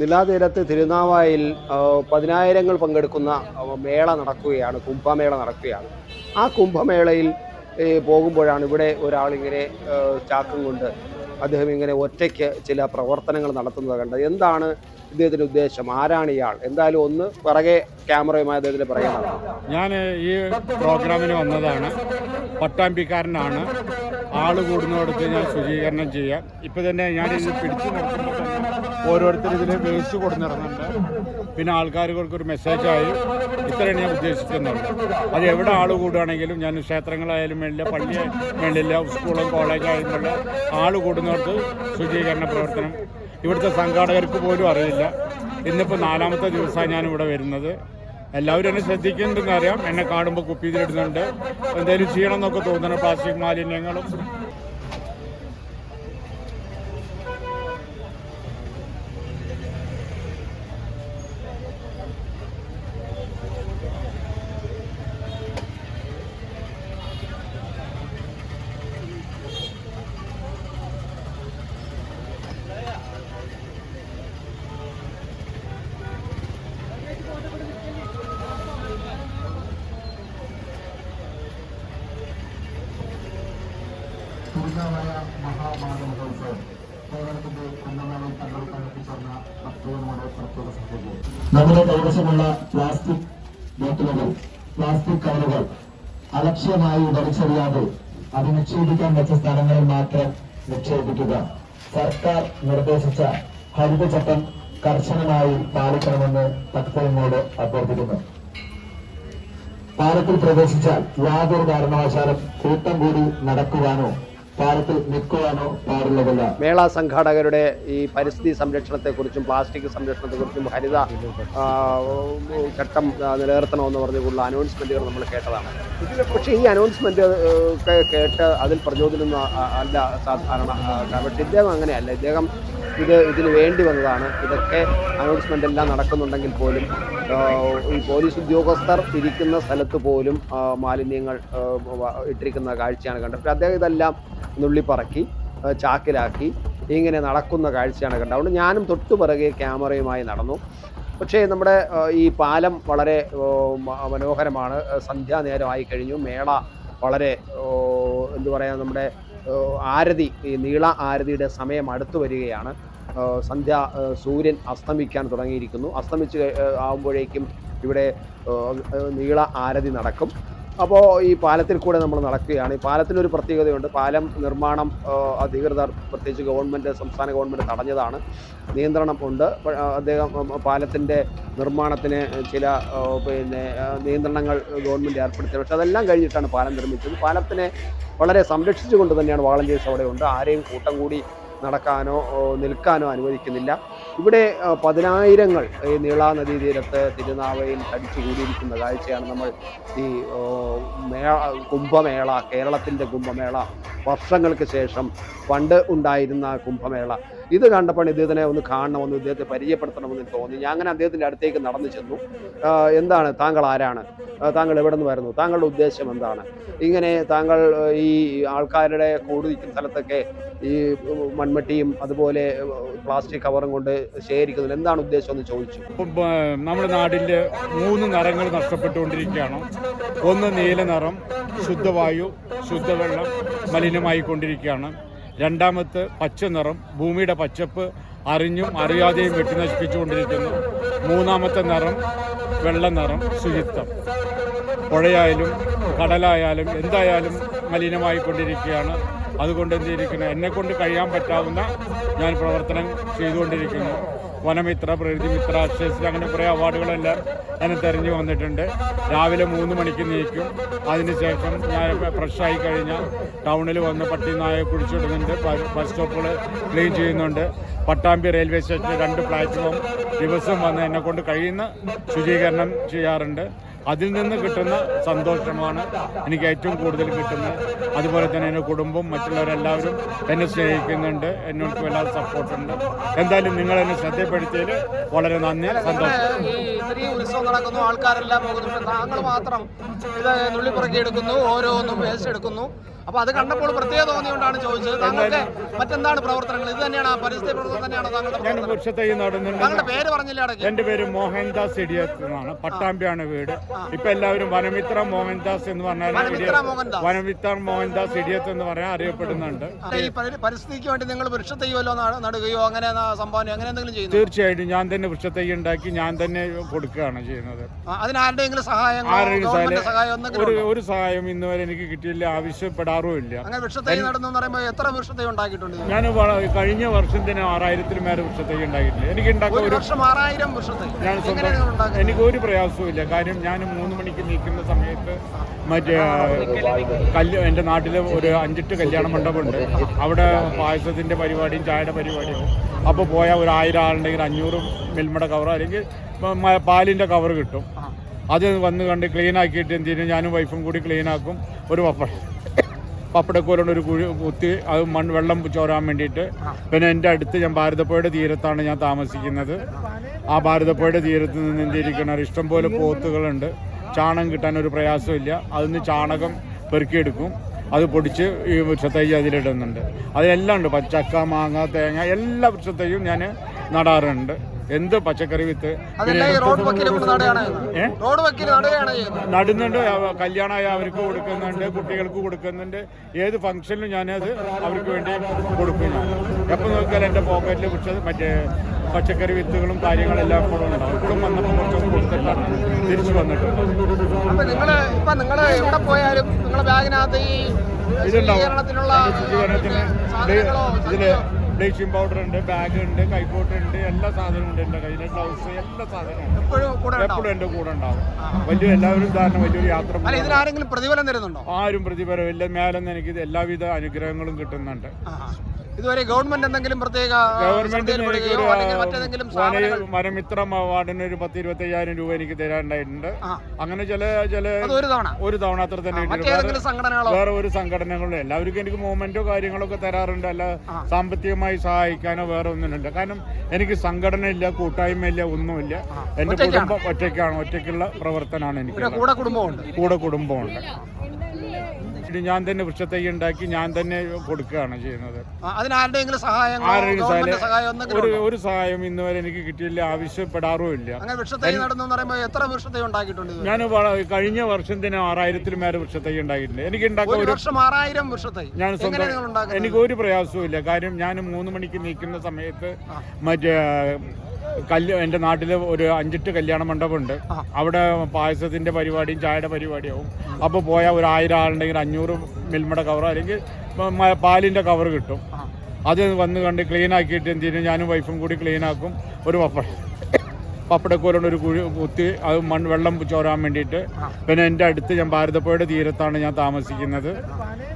നിലാതീരത്ത് തിരുനാവായിൽ പതിനായിരങ്ങൾ പങ്കെടുക്കുന്ന മേള നടക്കുകയാണ് കുംഭമേള നടക്കുകയാണ്. ആ കുംഭമേളയിൽ പോകുമ്പോഴാണ് ഇവിടെ ഒരാളിങ്ങനെ ചാക്കും കൊണ്ട് അദ്ദേഹം ഇങ്ങനെ ഒറ്റയ്ക്ക് ചില പ്രവർത്തനങ്ങൾ നടത്തുന്നത് കണ്ടത്. എന്താണ് ഇദ്ദേഹത്തിന്റെ ഉദ്ദേശം? ആരാണ് ഇയാൾ? എന്തായാലും ഒന്ന് പിറകെ ക്യാമറയുമായി അദ്ദേഹത്തിന് പറയാനാണ് ഞാൻ ഈ പ്രോഗ്രാമിന് വന്നതാണ്. പട്ടാമ്പിക്കാരനാണ്. ആൾ കൂടുന്നിടത്ത് ഞാൻ ശുചീകരണം ചെയ്യാം. ഇപ്പം തന്നെ ഞാൻ ഇത് പിടിച്ചു നിർത്തുമ്പോൾ ഓരോരുത്തർ ഇതിൽ വേസ്റ്റ് കൊടുന്നിടുന്നുണ്ട്. പിന്നെ ആൾക്കാരുകൾക്ക് ഒരു മെസ്സേജായി. ഇത്രയാണ് ഞാൻ ഉദ്ദേശിക്കുന്നത്. അത് എവിടെ ആൾ കൂടുകയാണെങ്കിലും ഞാൻ ക്ഷേത്രങ്ങളായാലും വേണ്ടില്ല പള്ളി വേണ്ടില്ല സ്കൂളും കോളേജായാലും ആൾ കൂടുന്നിടത്ത് ശുചീകരണ പ്രവർത്തനം. ഇവിടുത്തെ സംഘാടകർക്ക് പോലും അറിയില്ല. ഇന്നിപ്പോൾ നാലാമത്തെ ദിവസമാണ് ഞാൻ ഇവിടെ വരുന്നത്. എല്ലാവരും എന്നെ ശ്രദ്ധിക്കുന്നുണ്ടെന്ന് അറിയാം. എന്നെ കാണുമ്പോൾ കുപ്പിയിലിടുന്നുണ്ട് എന്തെങ്കിലും ചെയ്യണം എന്നൊക്കെ തോന്നുന്നു. പ്ലാസ്റ്റിക് മാലിന്യങ്ങളും തിരുനാവായ മഹാമാനവോത്സവം കേരളത്തിന്റെ കുന്നനാളിൽ പങ്കെടുക്കാൻ എത്തിച്ചേർന്ന പ്രത്യേക നമ്മുടെ കൈവശമുള്ള പ്ലാസ്റ്റിക് ബോട്ടിലുകൾ പ്ലാസ്റ്റിക് കവറുകൾ അലക്ഷ്യമായി വലിച്ചെറിയാതെ അത് നിക്ഷേപിക്കാൻ വെച്ച സ്ഥലങ്ങളിൽ മാത്രം നിക്ഷേപിക്കുക. സർക്കാർ നിർദ്ദേശിച്ച ഹരിതചട്ടം കർശനമായി പാലിക്കണമെന്ന് ഭക്തജനോട് അഭ്യർത്ഥിക്കുന്നു. പാലത്തിൽ പ്രവേശിച്ചാൽ യാതൊരു കാരണവശാലും കൂട്ടം കൂടി നടക്കുവാനോ പാലത്തിൽ നിൽക്കുവാനോ പാടുള്ളതല്ല. മേള സംഘാടകരുടെ ഈ പരിസ്ഥിതി സംരക്ഷണത്തെക്കുറിച്ചും പ്ലാസ്റ്റിക് സംരക്ഷണത്തെക്കുറിച്ചും ഹരിത ചട്ടം നിലനിർത്തണമെന്ന് പറഞ്ഞുകൊണ്ടുള്ള അനൗൺസ്മെന്റുകൾ നമ്മൾ കേട്ടതാണ്. പക്ഷേ ഈ അനൗൺസ്മെന്റ് കേട്ട് അതിൽ പ്രചോദനം അല്ല സാധാരണ പക്ഷേ ഇദ്ദേഹം അങ്ങനെയല്ല. ഇദ്ദേഹം ഇത് ഇതിന് വേണ്ടി വന്നതാണ്. ഇതൊക്കെ അനൗൺസ്മെന്റ് എല്ലാം നടക്കുന്നുണ്ടെങ്കിൽ പോലും ഈ പോലീസ് ഉദ്യോഗസ്ഥർ ഇരിക്കുന്ന സ്ഥലത്ത് പോലും മാലിന്യങ്ങൾ ഇട്ടിരിക്കുന്ന കാഴ്ചയാണ് കണ്ടത്. അദ്ദേഹം ഇതെല്ലാം നുള്ളിപ്പറക്കി ചാക്കിലാക്കി ഇങ്ങനെ നടക്കുന്ന കാഴ്ചയാണ് കണ്ടത്. അതുകൊണ്ട് ഞാനും തൊട്ടു പിറകെ ക്യാമറയുമായി നടന്നു. പക്ഷേ നമ്മുടെ ഈ പാലം വളരെ മനോഹരമാണ്. സന്ധ്യാനേരമായി കഴിഞ്ഞു. മേള വളരെ എന്തു പറയാ നമ്മുടെ ആരതി ഈ നീള ആരതിയുടെ സമയം അടുത്തു വരികയാണ്. സന്ധ്യ സൂര്യൻ അസ്തമിക്കാൻ തുടങ്ങിയിരിക്കുന്നു. അസ്തമിച്ച് ആകുമ്പോഴേക്കും ഇവിടെ നീള ആരതി നടക്കും. അപ്പോൾ ഈ പാലത്തിൽ കൂടെ നമ്മൾ നടക്കുകയാണ്. ഈ പാലത്തിനൊരു പ്രത്യേകതയുണ്ട്. പാലം നിർമ്മാണം അധികൃതർ പ്രത്യേകിച്ച് ഗവൺമെന്റ് സംസ്ഥാന ഗവൺമെന്റ് തടഞ്ഞതാണ്. നിയന്ത്രണം ഉണ്ട്. അദ്ദേഹം പാലത്തിന്റെ നിർമ്മാണത്തിന് ചില പിന്നെ നിയന്ത്രണങ്ങൾ ഗവൺമെന്റ് ഏർപ്പെടുത്തിയത്. പക്ഷേ അതെല്ലാം കഴിഞ്ഞിട്ടാണ് പാലം നിർമ്മിച്ചത്. പാലത്തിനെ വളരെ സംരക്ഷിച്ചുകൊണ്ട് തന്നെയാണ് വോളണ്ടിയേഴ്സ് അവിടെ ഉണ്ട്. ആരെയും കൂട്ടം കൂടി നടക്കാനോ നിൽക്കാനോ അനുവദിക്കുന്നില്ല. ഇവിടെ പതിനായിരങ്ങൾ ഈ നീളാ നദീതീരത്ത് തിരുനാവയിൽ തടിച്ചു കൂടിയിരിക്കുന്ന കാഴ്ചയാണ് നമ്മൾ ഈ മേള കുംഭമേള കേരളത്തിന്റെ കുംഭമേള വർഷങ്ങൾക്ക് ശേഷം പണ്ട് ഉണ്ടായിരുന്ന കുംഭമേള. ഇത് കണ്ടപ്പോൾ ഇദ്ദേഹത്തിനെ ഒന്ന് കാണണമെന്ന് ഇദ്ദേഹത്തെ പരിചയപ്പെടുത്തണമെന്ന് തോന്നി. ഞാൻ അങ്ങനെ അദ്ദേഹത്തിന്റെ അടുത്തേക്ക് നടന്നു ചെന്നു. എന്താണ്? താങ്കൾ ആരാണ്? താങ്കൾ എവിടെ നിന്ന് വരുന്നു? താങ്കളുടെ ഉദ്ദേശം എന്താണ്? ഇങ്ങനെ താങ്കൾ ഈ ആൾക്കാരുടെ കൂടുതിക്കുന്ന സ്ഥലത്തൊക്കെ ഈ മൺമട്ടിയും അതുപോലെ പ്ലാസ്റ്റിക് കവറും കൊണ്ട് ശേഖരിക്കുന്നതിൽ എന്താണ് ഉദ്ദേശം എന്ന് ചോദിച്ചു. നമ്മുടെ നാടിന്റെ മൂന്ന് നിറങ്ങൾ നഷ്ടപ്പെട്ടുകൊണ്ടിരിക്കുകയാണ്. ഒന്ന് നീല നിറം ശുദ്ധവായു ശുദ്ധവെള്ളം മലിനമായിക്കൊണ്ടിരിക്കുകയാണ്. രണ്ടാമത്തെ പച്ച നിറം ഭൂമിയുടെ പച്ചപ്പ് അറിഞ്ഞും അറിയാതെയും വെട്ടി നശിപ്പിച്ചുകൊണ്ടിരിക്കുന്നു മൂന്നാമത്തെ നിറം വെള്ള നിറം ശുചിത്വം പുഴയായാലും കടലായാലും എന്തായാലും മലിനമായി കൊണ്ടിരിക്കുകയാണ് അതുകൊണ്ട് എന്തിരിക്കുന്നു എന്നെ കൊണ്ട് കഴിയാൻ പറ്റാവുന്ന ഞാൻ പ്രവർത്തനം ചെയ്തുകൊണ്ടിരിക്കുന്നു. വനമിത്ര പ്രകൃതിമിത്ര അക്ഷയസിൽ അങ്ങനെ കുറേ അവാർഡുകളെല്ലാം ഞാൻ തെരഞ്ഞു വന്നിട്ടുണ്ട്. രാവിലെ മൂന്ന് മണിക്ക് നീക്കും. അതിനുശേഷം ഞാൻ ഫ്രഷായി കഴിഞ്ഞാൽ ടൗണിൽ വന്ന് പട്ടി നായ കുടിച്ചിടുന്നുണ്ട് ബ- ബസ് സ്റ്റോപ്പുകൾ ക്ലീൻ ചെയ്യുന്നുണ്ട്. പട്ടാമ്പി റെയിൽവേ സ്റ്റേഷനിൽ രണ്ട് പ്ലാറ്റ്ഫോം ദിവസം വന്ന് എന്നെ കൊണ്ട് കഴിയുന്ന ശുചീകരണം ചെയ്യാറുണ്ട്. അതിൽ നിന്ന് കിട്ടുന്ന സന്തോഷമാണ് എനിക്ക് ഏറ്റവും കൂടുതൽ കിട്ടുന്നത്. അതുപോലെ തന്നെ എന്റെ കുടുംബം മറ്റുള്ളവരെല്ലാവരും എന്നെ സ്നേഹിക്കുന്നുണ്ട്. എന്നോട് വല്ലാതെ സപ്പോർട്ടുണ്ട്. എന്തായാലും നിങ്ങൾ എന്നെ ശ്രദ്ധപ്പെടുത്തിയതിൽ വളരെ നന്ദി. സന്തോഷം. ഈ ആൾക്കാരെല്ലാം താങ്കൾ മാത്രം നുള്ളിപ്പുറക്കി എടുക്കുന്നു. ഓരോന്നും എടുക്കുന്നു. അപ്പൊ അത് കണ്ടപ്പോൾ പ്രത്യേകത തോന്നിയുകൊണ്ടാണ് ചോദിച്ചത്. താങ്കൾക്ക് മറ്റെന്താണ് പ്രവർത്തനങ്ങൾ? ഇത് തന്നെയാണ് പരിസ്ഥിതി പ്രവർത്തനം തന്നെയാണ് താങ്കളുടെ? വൃക്ഷത്തൈ നടുന്നുണ്ട് താങ്കളുടെ പേര് പറഞ്ഞില്ല ഇടയ്ക്ക്. എന്റെ പേര് മോഹൻദാസ് ഇടിയാണ് പട്ടാമ്പിയാണ് വീട്. ഇപ്പൊ എല്ലാവരും വനമിത്ര മോഹൻദാസ് എന്ന് പറഞ്ഞാൽ വനമിത്ര ഇടിയ- മോഹൻദാസ്. വനമിത്ര മോഹൻദാസ് ഇടിയത്ത് എന്ന് പറയാൻ അറിയപ്പെടുന്നുണ്ട്. ഈ പരി- പരിസ്ഥിതിക്ക് വേണ്ടി നിങ്ങൾ വൃക്ഷത്തൈ വല്ലോ നടുകയോ അങ്ങനെ ന- സംഭാവന അങ്ങനെ എന്തെങ്കിലും ചെയ്യുന്നു? തീർച്ചയായിട്ടും ഞാൻ തന്നെ വൃക്ഷത്തൈ ഉണ്ടാക്കി ഞാൻ തന്നെ കൊടുക്കുകയാണ് ചെയ്യുന്നത്. അതിനാരുടെ സഹായങ്ങളോ ആരെങ്കിലും ഗവൺമെന്റ് സഹായം- സഹായം എന്തെങ്കിലും ഒരു ഉണ്ടോ? ഒരു സഹായം ഇന്നുവരെ എനിക്ക് കിട്ടിയില്ല. ആവശ്യപ്പെടാറുമില്ല അങ്ങനെ വൃക്ഷത്തൈ നടുന്നു എന്ന് പറയുമ്പോൾ എത്ര വൃക്ഷത്തൈ ഉണ്ടാക്കിയിട്ടുണ്ട് ഞാൻ കഴിഞ്ഞ വർഷം തന്നെ ആറായിരത്തിൽ മേലെ വൃക്ഷത്തൈ ഉണ്ടാക്കിയിട്ടില്ല എനിക്ക് ഉണ്ടാക്കാൻ ഒരു വർഷം ആറായിരം വൃക്ഷത്തൈ. ഞാൻ സ്വന്തം ഉണ്ടാക്കുന്നത്? എനിക്ക് ഒരു പ്രയാസവുമില്ല. കാര്യം ഞാൻ മൂന്ന് മണിക്ക് നീക്കുന്ന സമയത്ത് മറ്റേ കല്ല് എന്റെ നാട്ടിൽ ഒരു അഞ്ചെട്ട് കല്യാണ മണ്ഡപമുണ്ട്. അവിടെ പായസത്തിന്റെ പരിപാടിയും ചായയുടെ പരിപാടിയും അപ്പോൾ പോയാൽ ഒരു ആയിരം ആളുണ്ടെങ്കിൽ അഞ്ഞൂറ് മിൽമയുടെ കവർ അല്ലെങ്കിൽ പാലിന്റെ പാലിന്റെ കവർ കിട്ടും അത് വന്ന് കണ്ട് ക്ലീൻ ആക്കിയിട്ട് എന്തിനും ഞാനും വൈഫും കൂടി ക്ലീൻ ആക്കും. ഒരു പപ്പട പപ്പടക്കോലുണ്ട് ഒരു കുഴി കുത്തി അത് മൺ വെള്ളം ചോരാൻ വേണ്ടിയിട്ട്. പിന്നെ എന്റെ അടുത്ത് ഞാൻ ഭാരതപ്പുഴയുടെ തീരത്താണ് ഞാൻ താമസിക്കുന്നത്. ആ ഭാരതപ്പുഴയുടെ തീരത്ത് നിന്ന് എന്തിരിക്കണ ഇഷ്ടംപോലെ പോത്തുകളുണ്ട്. ചാണകം കിട്ടാൻ ഒരു പ്രയാസമില്ല. അതിന് ചാണകം പെറുക്കിയെടുക്കും. അത് പൊടിച്ച് ഈ വൃക്ഷത്തൈ അതിലിടുന്നുണ്ട്. അതിലെല്ലാം ഉണ്ട്. പച്ചക്ക മാങ്ങ തേങ്ങ എല്ലാ വൃക്ഷത്തൈയും ഞാൻ നടാറുണ്ട്. എന്ത് പച്ചക്കറി വിത്ത്? നടുന്നുണ്ട് കല്യാണമായ അവർക്ക് കൊടുക്കുന്നുണ്ട് കുട്ടികൾക്ക് കൊടുക്കുന്നുണ്ട്. ഏത് ഫംഗ്ഷനിലും ഞാനത് അവർക്ക് വേണ്ടി കൊടുക്കും ഞാൻ എപ്പോൾ നോക്കിയാൽ എന്റെ പോക്കറ്റിൽ കുറച്ച് മറ്റേ പച്ചക്കറി വിത്തുകളും കാര്യങ്ങളെല്ലാം കൂടെ ഉണ്ടാവും ഇപ്പോഴും വന്നപ്പോൾ കുറച്ചൊക്കെ കൊടുത്തിട്ടാണ് തിരിച്ചു വന്നിട്ട് അപ്പൊ ഇപ്പൊ നിങ്ങൾ എവിടെ പോയാലും നിങ്ങളുടെ ബാഗിനകത്ത് ഈ ഇതുണ്ടാവും. ശുചീകരണത്തിനുള്ള ശുചീകരണത്തിന് ഇതിൽ ബ്ലീച്ചിങ് പൗഡർ ഉണ്ട് ബാഗ് ഉണ്ട് കൈക്കോട്ട് ഉണ്ട് എല്ലാ സാധനവും ഉണ്ട് എന്റെ കയ്യിൽ ഗ്ലൗസ് എല്ലാ സാധനവും. എപ്പോഴും കൂടെ എപ്പോഴും എന്റെ കൂടെ ഉണ്ടാവും. വലിയ എല്ലാവരും ധാരണ വലിയൊരു യാത്ര അല്ല ഇതിനാരെങ്കിലും പ്രതിഫലം തരുന്നുണ്ടോ? ആരും പ്രതിഫലമില്ല. മേലെന്ന് എനിക്ക് എല്ലാവിധ അനുഗ്രഹങ്ങളും കിട്ടുന്നുണ്ട്. ഇതുവരെ ഗവൺമെന്റ് എന്തെങ്കിലും പ്രത്യേക മരമിത്രം ഗവൺമെന്റിന് മരമിത്ര അവാർഡിന് ഒരു പത്ത് ഇരുപത്തി അയ്യായിരം രൂപ എനിക്ക് തരാനുണ്ടായിട്ടുണ്ട്. അങ്ങനെ ചില ചില ഒരു തവണ. അത്ര തന്നെ കിട്ടിയിട്ടുണ്ട്. മറ്റേതെങ്കിലും സംഘടനകളോ? വേറെ ഒരു സംഘടനകളും എല്ലാവർക്കും എനിക്ക് മൂവ്മെന്റോ കാര്യങ്ങളൊക്കെ തരാറുണ്ട്. അല്ല സാമ്പത്തികമായി സഹായിക്കാനോ വേറെ ഒന്നുമില്ല കാരണം എനിക്ക് സംഘടന ഇല്ല കൂട്ടായ്മ ഇല്ല ഒന്നുമില്ല എന്റെ കുടുംബം ഒറ്റയ്ക്കാണ്. ഒറ്റയ്ക്കുള്ള പ്രവർത്തനമാണ് എനിക്ക് കൂടെ കുടുംബമുണ്ട് കൂടെ കുടുംബമുണ്ട് ഇത് ഞാൻ തന്നെ വൃക്ഷത്തൈ ഉണ്ടാക്കി ഞാൻ തന്നെ കൊടുക്കുകയാണ് ചെയ്യുന്നത്. അതിനാരുടെയെങ്കിലും സഹായം- ഒരു ഒരു സഹായം ഇന്ന് വരെ എനിക്ക് കിട്ടിയില്ല ആവശ്യപ്പെടാറും ഇല്ല. എത്ര വൃക്ഷത്തൈ ഉണ്ടാക്കിയിട്ടുണ്ട് ഞാൻ കഴിഞ്ഞ വർഷം തന്നെ ആറായിരത്തിൽ മേലെ വൃക്ഷത്തൈ ഉണ്ടാക്കിയിട്ടുണ്ട്. എനിക്ക് ഉണ്ടാക്കാൻ വൃക്ഷത്തൈ. ഞാൻ എനിക്ക് ഒരു പ്രയാസവുമില്ല കാര്യം ഞാൻ മൂന്ന് മണിക്ക് നീക്കുന്ന സമയത്ത് മറ്റേ കല്ല് എന്റെ നാട്ടിൽ ഒരു അഞ്ചെട്ട് കല്യാണ മണ്ഡപമുണ്ട്. അവിടെ പായസത്തിന്റെ പരിപാടിയും ചായയുടെ പരിപാടിയാവും. അപ്പോൾ പോയാൽ ഒരു ആയിരം ആളുണ്ടെങ്കിൽ അഞ്ഞൂറ് മിൽമയുടെ കവർ അല്ലെങ്കിൽ പാലിന്റെ പാലിന്റെ കവർ കിട്ടും. അത് വന്ന് കണ്ട് ക്ലീൻ ആക്കിയിട്ട് എന്ത് ചെയ്യും? ഞാനും വൈഫും കൂടി ക്ലീൻ ആക്കും. ഒരു പപ്പട. പപ്പടക്കോലുണ്ട് ഒരു കുഴി കുത്തി അത് മൺ വെള്ളം ചോരാൻ വേണ്ടിയിട്ട്. പിന്നെ എന്റെ അടുത്ത് ഞാൻ ഭാരതപ്പുഴയുടെ തീരത്താണ് ഞാൻ താമസിക്കുന്നത്.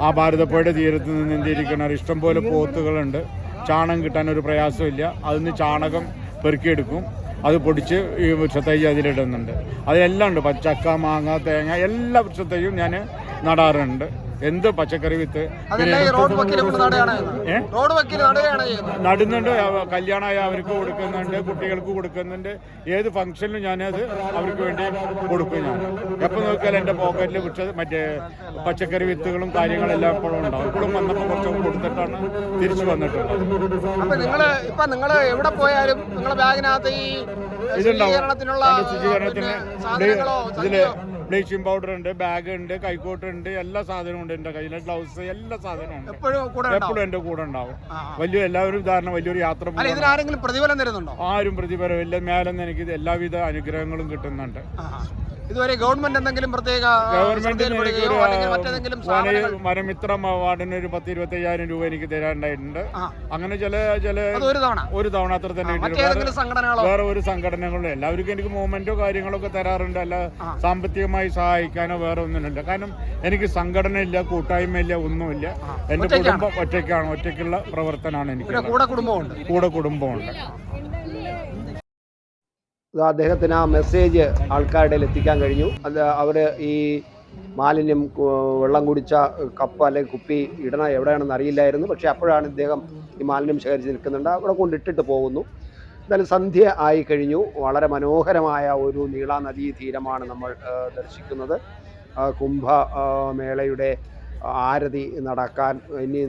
ആ ഭാരതപ്പുഴയുടെ തീരത്ത് നിന്ന് എന്തിരിക്കണ ഇഷ്ടംപോലെ പോത്തുകളുണ്ട്. ചാണകം കിട്ടാൻ ഒരു പ്രയാസമില്ല അതിന് ചാണകം പെറുക്കിയെടുക്കും. അത് പൊടിച്ച് ഈ വൃക്ഷത്തൈ അതിലിടുന്നുണ്ട് അതിലെല്ലാം ഉണ്ട്. പച്ചക്ക മാങ്ങ തേങ്ങ എല്ലാ വൃക്ഷത്തൈയും ഞാൻ നടാറുണ്ട്. എന്ത് പച്ചക്കറി വിത്ത്? നടുന്നുണ്ട് കല്യാണമായ അവർക്ക് കൊടുക്കുന്നുണ്ട് കുട്ടികൾക്ക് കൊടുക്കുന്നുണ്ട്. ഏത് ഫംഗ്ഷനിലും ഞാനത് അവർക്ക് വേണ്ടി കൊടുക്കും ഞാൻ. എപ്പോൾ നോക്കിയാൽ എന്റെ പോക്കറ്റിൽ കുറച്ച് മറ്റേ പച്ചക്കറി വിത്തുകളും കാര്യങ്ങളെല്ലാം എപ്പോഴും ഉണ്ടാവും. ഇപ്പോഴും വന്നപ്പോൾ കുറച്ചൊക്കെ കൊടുത്തിട്ടാണ് തിരിച്ചു വന്നിട്ടുള്ളത്. അപ്പൊ ഇപ്പൊ എവിടെ പോയാലും നിങ്ങളുടെ ബാഗിനകത്ത് ഈ ഇതുണ്ടാവും. ശുചീകരണത്തിന് ഇതിൽ? ബ്ലീച്ചിങ് പൗഡർ ഉണ്ട് ബാഗ് ഉണ്ട് കൈക്കോട്ട് ഉണ്ട് എല്ലാ സാധനവും ഉണ്ട് എന്റെ കയ്യിൽ ഗ്ലൗസ് എല്ലാ സാധനവും ഉണ്ട്. എപ്പോഴും എന്റെ കൂടെ ഉണ്ടാവും. വലിയ എല്ലാവരും ഉദാഹരണം വലിയൊരു യാത്ര ഇതിനാരെങ്കിലും പ്രതിഫലം തരുന്നുണ്ടോ? ആരും പ്രതിഫലമില്ല. മേലെന്ന് എനിക്ക് എല്ലാവിധ അനുഗ്രഹങ്ങളും കിട്ടുന്നുണ്ട്. ഇതുവരെ ഗവൺമെന്റ് എന്തെങ്കിലും പ്രത്യേക അല്ലെങ്കിൽ മരമിത്ര അവാർഡിന് ഒരു പത്ത് ഇരുപത്തി അയ്യായിരം രൂപ എനിക്ക് തരാനുണ്ടായിട്ടുണ്ട്. അങ്ങനെ ചില ചില ഒരു തവണ. ഒരു തവണ അത്ര തന്നെ മറ്റേതെങ്കിലും സംഘടനകളോ? വേറെ ഒരു സംഘടനകളും എല്ലാവർക്കും എനിക്ക് മൂവ്മെന്റോ കാര്യങ്ങളൊക്കെ തരാറുണ്ട്. അല്ല സാമ്പത്തികമായി സഹായിക്കാനോ വേറെ ഒന്നുമില്ല കാരണം എനിക്ക് സംഘടന ഇല്ല കൂട്ടായ്മ ഇല്ല ഒന്നുമില്ല എന്റെ? കുടുംബം ഒറ്റയ്ക്കാണ്. ഒറ്റയ്ക്കുള്ള പ്രവർത്തനമാണ് എനിക്ക് കൂടെ കുടുംബമുണ്ട് കൂടെ കുടുംബമുണ്ട് അദ്ദേഹത്തിന് ആ മെസ്സേജ് ആൾക്കാരുടെ എത്തിക്കാൻ കഴിഞ്ഞു. അത് അവർ ഈ മാലിന്യം വെള്ളം കുടിച്ച കപ്പ് അല്ലെങ്കിൽ കുപ്പി ഇടണ എവിടെയാണെന്ന് അറിയില്ലായിരുന്നു. പക്ഷേ അപ്പോഴാണ് ഇദ്ദേഹം ഈ മാലിന്യം ശേഖരിച്ച് നിൽക്കുന്നുണ്ട്. അവിടെ കൊണ്ടിട്ടിട്ട് പോകുന്നു. എന്തായാലും സന്ധ്യ ആയി കഴിഞ്ഞു. വളരെ മനോഹരമായ ഒരു നീള തീരമാണ് നമ്മൾ ദർശിക്കുന്നത്. കുംഭ മേളയുടെ ആരതി നടക്കാൻ ഇനി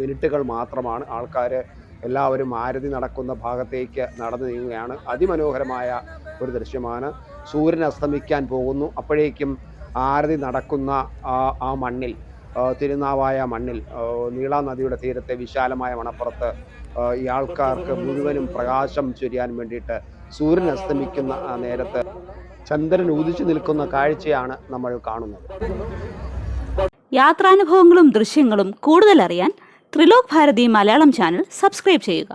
മിനിറ്റുകൾ മാത്രമാണ്. ആൾക്കാർ എല്ലാവരും ആരതി നടക്കുന്ന ഭാഗത്തേക്ക് നടന്നു നീങ്ങുകയാണ്. അതിമനോഹരമായ ഒരു ദൃശ്യമാണ്. സൂര്യൻ അസ്തമിക്കാൻ പോകുന്നു. അപ്പോഴേക്കും ആരതി നടക്കുന്ന ആ മണ്ണിൽ തിരുനാവായ മണ്ണിൽ നീള നദിയുടെ തീരത്തെ വിശാലമായ മണപ്പുറത്ത് ഈ ആൾക്കാർക്ക് മുഴുവനും പ്രകാശം ചൊരിയാൻ വേണ്ടിയിട്ട് സൂര്യൻ അസ്തമിക്കുന്ന നേരത്ത് ചന്ദ്രൻ ഉദിച്ചു നിൽക്കുന്ന കാഴ്ചയാണ് നമ്മൾ കാണുന്നത്. യാത്രാനുഭവങ്ങളും ദൃശ്യങ്ങളും കൂടുതൽ അറിയാൻ ത്രിലോക് ഭാരതി മലയാളം ചാനൽ സബ്സ്ക്രൈബ് ചെയ്യുക.